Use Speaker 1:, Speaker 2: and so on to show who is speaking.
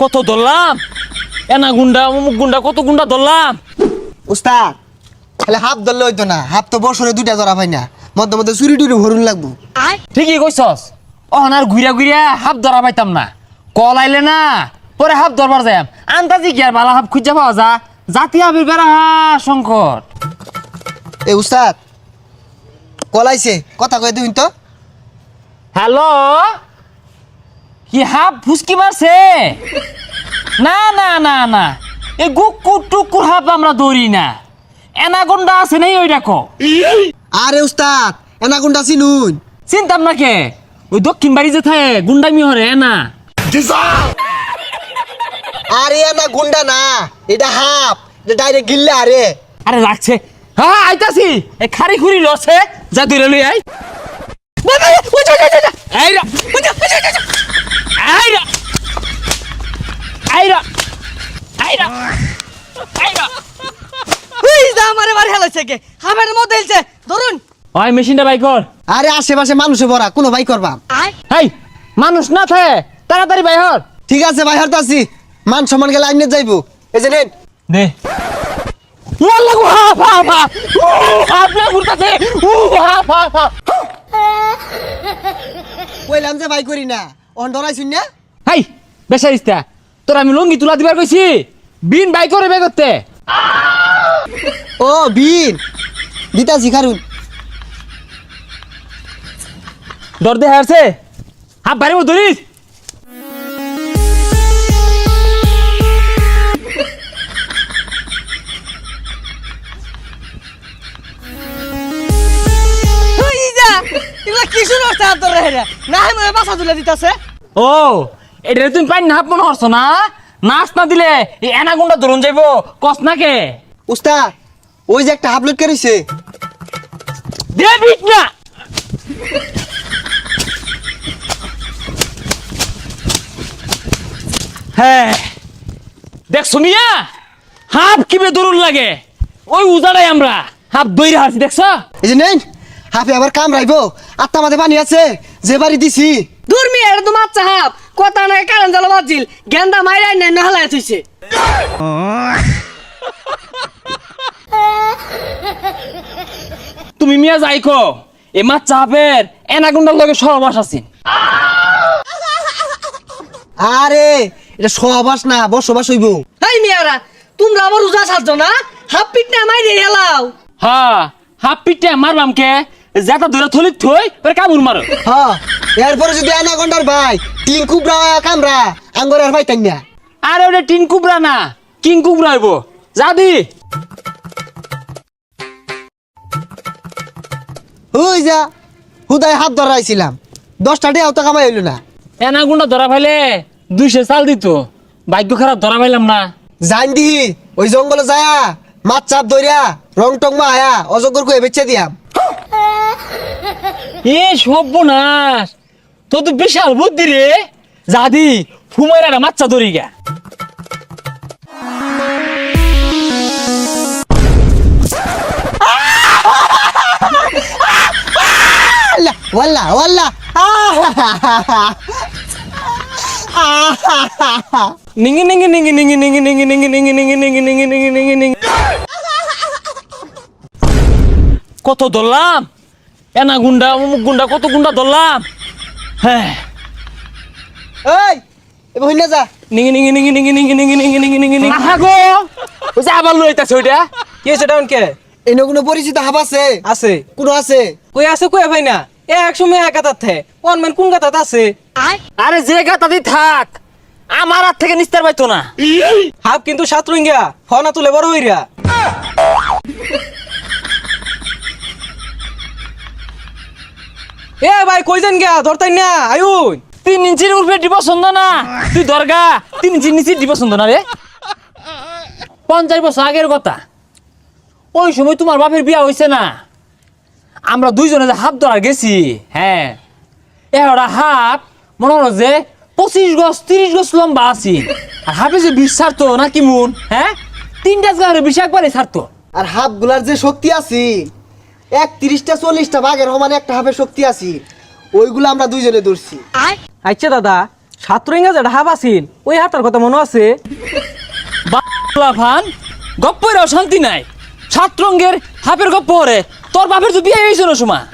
Speaker 1: কত ধরলাম? এনা গুন্ডা অমুক গুন্ডা কত গুন্ডা ধরলাম?
Speaker 2: উস্তাদ ধরলে হইতো না। তো বছরে দুইটা ধরা না। মধ্যে মধ্যে চুরি টুরি ভরুন লাগবো।
Speaker 1: ঠিকই কইছস। অহন ঘুরিয়া ঘুরিয়া হাফ ধরা পাইতাম না। কল আইলে না পরে হাফ ধরবার যাই আন্তাজি কি আর বালা হাফ খুঁজা পাওয়া যা? জাতি বেড়া হা শঙ্কর।
Speaker 2: এ উস্তাদ কলাইছে কথা কয়ে দিন তো।
Speaker 1: হ্যালো? কি হাফ ফুসকি মারছে? না না না না। এই গুকুর টুকুর হাফ আমরা দৌড়ি না। এনাগন্ডা আছে নাই ওই দেখো।
Speaker 2: আরে উস্তাদ এনা কোনটা চিনুন।
Speaker 1: চিন্তাম না কে? ওই দক্ষিণ বাড়ি যে থাকে গুন্ডামি হরে এনা
Speaker 2: আরে এনা গুন্ডা না এটা হাফ এটা ডাইরেক্ট গিল্লা আরে
Speaker 1: আরে লাগছে আইতাছি। এ যা দূরে লই আই যা
Speaker 3: কে।
Speaker 2: কোনো
Speaker 1: মানুষ তাড়াতাড়ি বাই হর।
Speaker 2: ঠিক আছে ভাই হর তাছি মান সমান গেলে আইনে যাইবো। এই যে নেন।
Speaker 1: ওয়াল্লাহ হাফ হাফ হাফ উ, না ঘুরতাছে উ হাফ হাফ হাফ
Speaker 2: কইলাম যে ভাই করি না। অন ডরাইছুন না?
Speaker 1: হাই বেসারিস্তা তোর আমি লঙ্গি তুলা দিবার কইছি। বিন বাই করে বে করতে।
Speaker 2: ও বিন। দিতাছি খারুন।
Speaker 1: ডর দে হারছে। হাফ বাড়ি ধরিস।
Speaker 3: হেরা না হে মনে বাসা তুলে দিতেছে।
Speaker 1: ও এটা তুমি পাই না হাফ মনে হরছ না? নাচ না দিলে এই এনাগুন্ডা ধরুন যাইব কস না কে?
Speaker 2: উস্তাদ ওই যে একটা হাবলুট করেছে
Speaker 1: দে না! হ্যাঁ দেখ শুনিয়া হাফ কিবে দরুন লাগে। ওই উজাড়াই আমরা। হাফ দইরা হারছি দেখছ?
Speaker 2: এই যে নেন হাফে আবার কাম রাইবো আত্মা মাঝে পানি আছে। যে বাড়ি দিছি।
Speaker 3: দূর মি এটা তো মাছ হাপ কথা নাই কারণ জ্বালা বাজিল। গেন্দা মাইরাই নাই নহলাই থইছে।
Speaker 1: তুমি মিয়া যাইকো এ মাছ চাপের এনাগুন্ডার লগে সহবাস আছেন
Speaker 2: আরে এটা সহবাস না বসবাস হইব।
Speaker 3: হাই মিয়ারা তোমরা আবার উজা সাজছো না? হাফ পিট না মাইরে হেলাও।
Speaker 1: হ্যাঁ হাফ পিটে মারবাম কে? যেটা ধরে থলিত থই পরে কামুর মারো।
Speaker 2: হ্যাঁ এরপরে যদি আনা ঘণ্টার ভাই তিন কুবরা কামরা আঙ্গর আর ভাই তাই না।
Speaker 1: আরে ওটা টিন কুবরা না কিং কুবরা হইব। যাদি
Speaker 2: ওই যা হুদায় হাত ধরাইছিলাম। দশটা টাকাও তো কামাই হইল না।
Speaker 1: এনাগুন্ডা ধরা পাইলে দুইশো চাল দিত। ভাগ্য খারাপ ধরা পাইলাম না।
Speaker 2: জান দি ওই জঙ্গলে যায়া মাছ চাপ ধরিয়া রং টং মা আয়া অজগর কয়ে বেচে দিয়াম।
Speaker 1: এ সর্বনাশ তো তো বিশাল বুদ্ধি রে যাদি ফুমাইরা মাচ্চা ধরি গা
Speaker 2: আল্লাহ, ওয়াল্লা ওয়াল্লা
Speaker 1: নিঙ্গি নিঙ্গি নিঙ্গি নিঙ্গি নিঙ্গি নিঙ্গি নিঙ্গি নিঙ্গি নিঙ্গি নিঙ্গি নিঙ্গি নিঙ্গি নিঙ্গি নিঙ্গি কত ধরলাম এনা গুন্ডা অমুক গুন্ডা কত গুন্ডা ধরলাম? হ্যাঁ।
Speaker 2: এই এবার হইনা যা।
Speaker 1: নিঙ্গি নিঙ্গি নিঙ্গি নিঙ্গি নিঙ্গি নিঙ্গি নিঙ্গি নিঙ্গি নিঙ্গি নিঙ্গি না গো। ওই যে আবার ওইটা।
Speaker 4: কি ডাউন কে
Speaker 2: এনে কোনো পরিচিত হাব আছে?
Speaker 4: আছে।
Speaker 2: কোনো আছে?
Speaker 4: কই আছে কই ভাই না? এ এক সময় এক থে। অনমেন কোন গাতাত আছে?
Speaker 1: আরে যে গাতাদি থাক আমার হাত থেকে নিস্তার পাইতো না।
Speaker 4: হাফ কিন্তু সাতরঙ্গিয়া ফনা তুলে বড় হইরা। এ ভাই কই যান গিয়া? ধরতাই না আয়ুন।
Speaker 1: তিন ইঞ্চির উপরে দিব পছন্দ না তুই দরগা তিন ইঞ্চির নিচে দিব পছন্দ না রে। পঞ্চাশ বছর আগের কথা। ওই সময় তোমার বাপের বিয়া হয়েছে না। আমরা দুইজনে যে হাফ ধরা গেছি হ্যাঁ। এরা হাফ মনে হলো যে পঁচিশ গছ তিরিশ গছ লম্বা আছি। আর হাফে যে বিষ ছাড়তো না কি মন হ্যাঁ? তিনটা গাড়ি বিষ একবারে ছাড়তো।
Speaker 2: আর হাফগুলার যে শক্তি আছে এক তিরিশটা চল্লিশটা বাঘের সমান একটা হাফের শক্তি আছি। ওইগুলো আমরা দুইজনে ধরছি।
Speaker 4: আচ্ছা দাদা সাতরঙ্গা যেটা হাফ আছিল ওই হাফটার কথা মনে আছে?
Speaker 1: বাংলা ফান গপ্পের শান্তি নাই। সাতরঙ্গের হাফের গপ্প হরে তোর বাপের তো বিয়ে হয়েছিল সময়